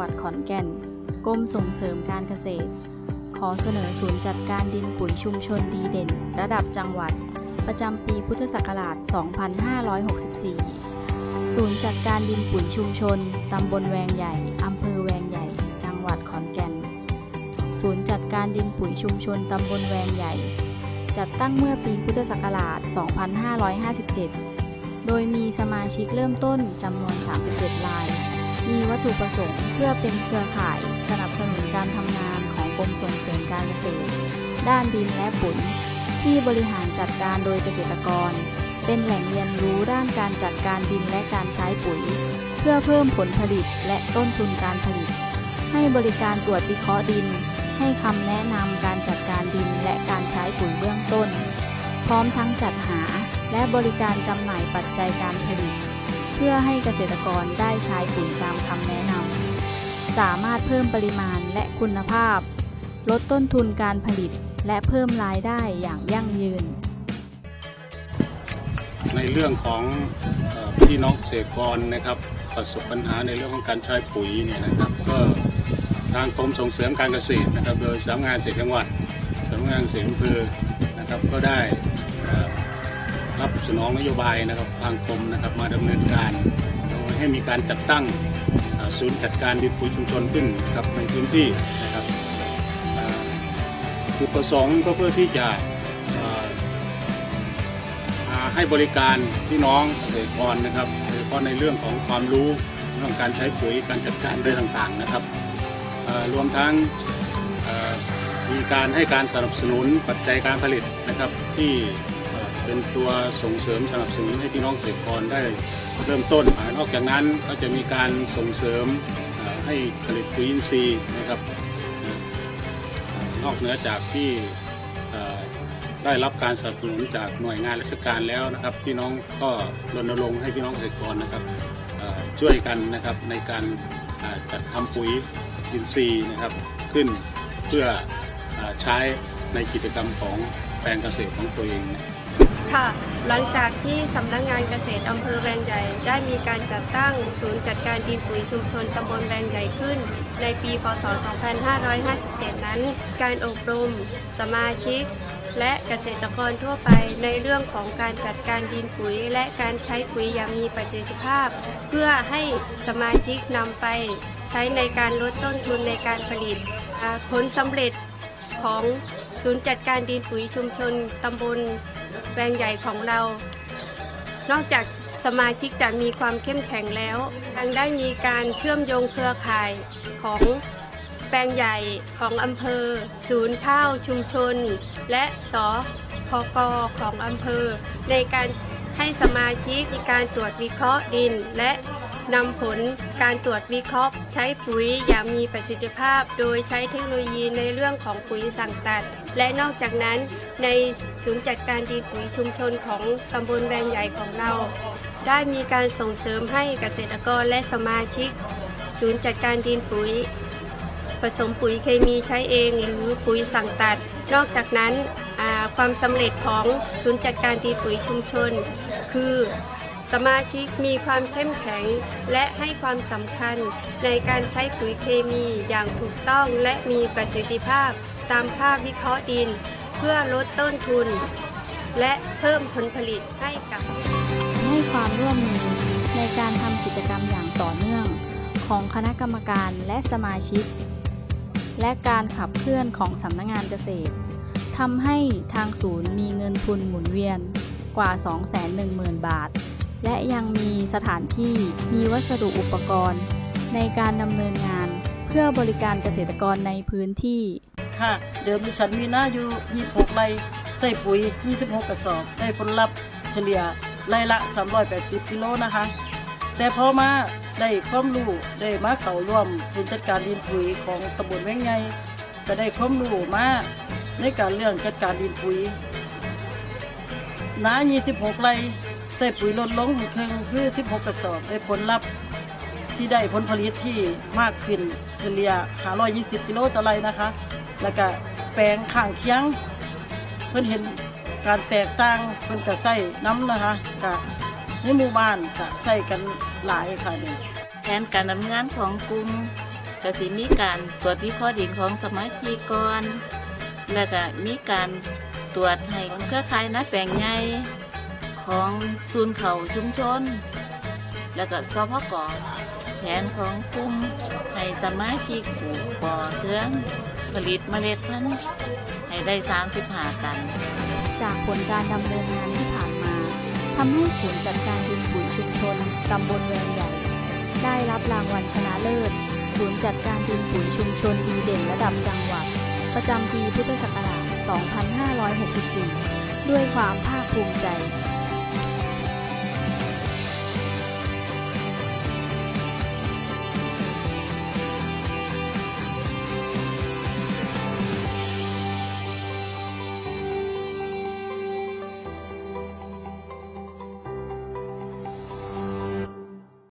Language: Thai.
วัดขอนแก่น กรมส่งเสริมการเกษตร ขอเสนอศูนย์จัดการดินปุ๋ยชุมชนดีเด่น ระดับจังหวัด ประจำปีพุทธศักราช 2564 ศูนย์จัดการดินปุ๋ยชุมชน ตำบลแวงใหญ่ อำเภอแวงใหญ่ จังหวัดขอนแก่น ศูนย์จัดการดินปุ๋ยชุมชน ตำบลแวงใหญ่ จัดตั้งเมื่อปีพุทธศักราช 2557 โดยมีสมาชิกเริ่มต้นจำนวน 37ราย มีวัตถุประสงค์เพื่อเป็นเครือข่ายสนับสนุนการทำงานของกรมส่งเสริมการเกษตร ด้านดินและปุ๋ย ที่บริหารจัดการโดยเกษตรกร เป็นแหล่งเรียนรู้ด้านการจัดการดินและการใช้ปุ๋ย เพื่อเพิ่มผลผลิตและต้นทุนการผลิต ให้บริการตรวจวิเคราะห์ดิน ให้คำแนะนำการจัดการดินและการใช้ปุ๋ยเบื้องต้น พร้อมทั้งจัดหาและบริการจำหน่ายปัจจัยการผลิต พื่อให้เกษตรกรได้ใช้ปุ๋ยตามคำแนะนำสามารถเพิ่มปริมาณและคุณภาพ ลดต้นทุนการผลิตและเพิ่มรายได้อย่างยั่งยืน ในเรื่องของพี่น้องเกษตรกรนะครับประสบปัญหาในเรื่องของการใช้ปุ๋ยเนี่ยนะครับก็ทางกรมส่งเสริมการเกษตรนะครับ โดยสำนักงานเกษตรจังหวัดสำนักงานเกษตรอำเภอนะครับก็ได้ รับสนองนโยบายนะครับทางกรมนะครับมาดำเนินการโดยให้มีการจัดตั้งศูนย์จัดการดินปุ๋ยชุมชนขึ้นครับในพื้นที่นะครับเอ่อจุดประสงค์ก็เพื่อที่จะให้บริการพี่น้องเกษตรกรนะครับโดยเฉพาะในเรื่องของความรู้เรื่องการใช้ปุ๋ยการจัดการเรื่องต่างๆนะครับรวมทั้งมีการให้การสนับสนุนปัจจัยการผลิตนะครับที่ เป็นตัวส่งเสริมสนับสนุนให้พี่น้องเกษตรกรได้เริ่มต้นอ่านอกจากนั้นก็จะมีการส่งเสริมให้ผลิตปุ๋ยอินทรีย์นะครับนอกเหนือจากที่ได้รับการสนับสนุนจากหน่วยงานราชการแล้วนะครับ พี่น้องก็รณรงค์ให้พี่น้องเกษตรกรนะครับช่วยกันนะครับในการจัดทำปุ๋ยอินทรีย์นะครับขึ้นเพื่ออใช้ในกิจกรรมของแปลงเกษตรของตัวเองนะ ค่ะ หลังจากที่สำนักงานเกษตรอำเภอแวงใหญ่ได้มีการจัดตั้งศูนย์จัดการดินปุ๋ยชุมชนตำบลแวงใหญ่ขึ้น ในปีพศ 2557 นั้น การอบรม สมาชิก และเกษตรกรทั่วไปในเรื่องของการจัดการดินปุ๋ย และการใช้ปุ๋ยอย่างมีประสิทธิภาพ เพื่อให้สมาชิกนำไป ใช้ในการลดต้นทุนในการผลิตผลสำเร็จของศูนย์จัดการดินปุ๋ยชุมชนตำบล แปลงใหญ่ของเรา นอกจากสมาชิกจะมีความเข้มแข็งแล้วยังได้มีการเชื่อมโยงเครือข่ายของแปลงใหญ่ของอำเภอ ศูนย์ข้าวชุมชน และสพกของอำเภอ ในการให้สมาชิกมีการตรวจวิเคราะห์ดินและ นำผลการตรวจวิเคราะห์ ใช้ปุ๋ยอย่างมีประสิทธิภาพ โดยใช้เทคโนโลยีในเรื่องของปุ๋ยสั่งตัด และนอกจากนั้นในศูนย์จัดการดินปุ๋ยชุมชนของตำบลแวงใหญ่ของเรา ได้มีการส่งเสริมให้เกษตรกรและสมาชิก ศูนย์จัดการดินปุ๋ย ผสมปุ๋ยเคมีใช้เองหรือปุ๋ยสั่งตัด นอกจากนั้นความสำเร็จของศูนย์จัดการดินปุ๋ยชุมชน คือ สมาชิกมีความเข้มแข็ง และให้ความสำคัญในการใช้ปุ๋ยเคมีอย่างถูกต้องและมีประสิทธิภาพตามภาพวิเคราะห์ดิน เพื่อลดต้นทุน และเพิ่มผลผลิตให้กับ ให้ความร่วมมือในการทำกิจกรรมอย่างต่อเนื่อง ของคณะกรรมการและสมาชิก และการขับเคลื่อนของสำนักงานเกษตรทำให้ทางศูนย์มีเงินทุนหมุนเวียนกว่า 210,000 บาท และยังมีสถานที่มีวัสดุอุปกรณ์ ในการดำเนินงาน เพื่อบริการเกษตรกรในพื้นที่ ค่ะ เดิมดิฉันมีหน้าอยู่ 26 ไร่ใส่ปุ๋ย 26 กระสอบ ได้ผลลัพธ์เฉลี่ยไร่ละ 380 กิโลนะคะ แต่พอมาได้ความรู้ได้มาเข้าร่วมศูนย์จัดการดินปุ๋ยของตำบลแวงไงก็ได้ความรู้มาในการเรื่องจัดการดินปุ๋ยน้า26 ไร่ ส่ปุ๋ยลดลงครึ่งคือ16 กระสอบได้ผลลัพธ์ที่ได้ผลผลิตที่มากขึ้นเฉลี่ย520 กิโลต่อไร่นะคะ แล้วก็แปลงข้างเคียง เพิ่นเห็นการแตกต่างเพิ่นก็ใส่น้ำนะคะก็ในหมู่บ้านก็ใส่กันหลายค่ะเนี่ยแผนการดำเนินงานของกลุ่มก็สิมีการตรวจวิเคราะห์ดินของสมาชิกก่อนแล้วก็มีการตรวจให้เครือข่ายนัดแปลงใหญ่ ของศูนย์เขาชุมชน แล้วก็สพกแผนของกลุ่มให้สมาชิกปลูกปอเทืองผลิตเมล็ดพันธุ์ให้ได้35ตัน จากผลการดำเนินงานที่ผ่านมาทำให้ศูนย์จัดการดินปุ๋ยชุมชนตำบลแวงใหญ่ ได้รับรางวัลชนะเลิศ ศูนย์จัดการดินปุ๋ยชุมชนดีเด่นระดับจังหวัด ประจำปีพุทธศักราช 2564 ด้วยความภาคภูมิใจ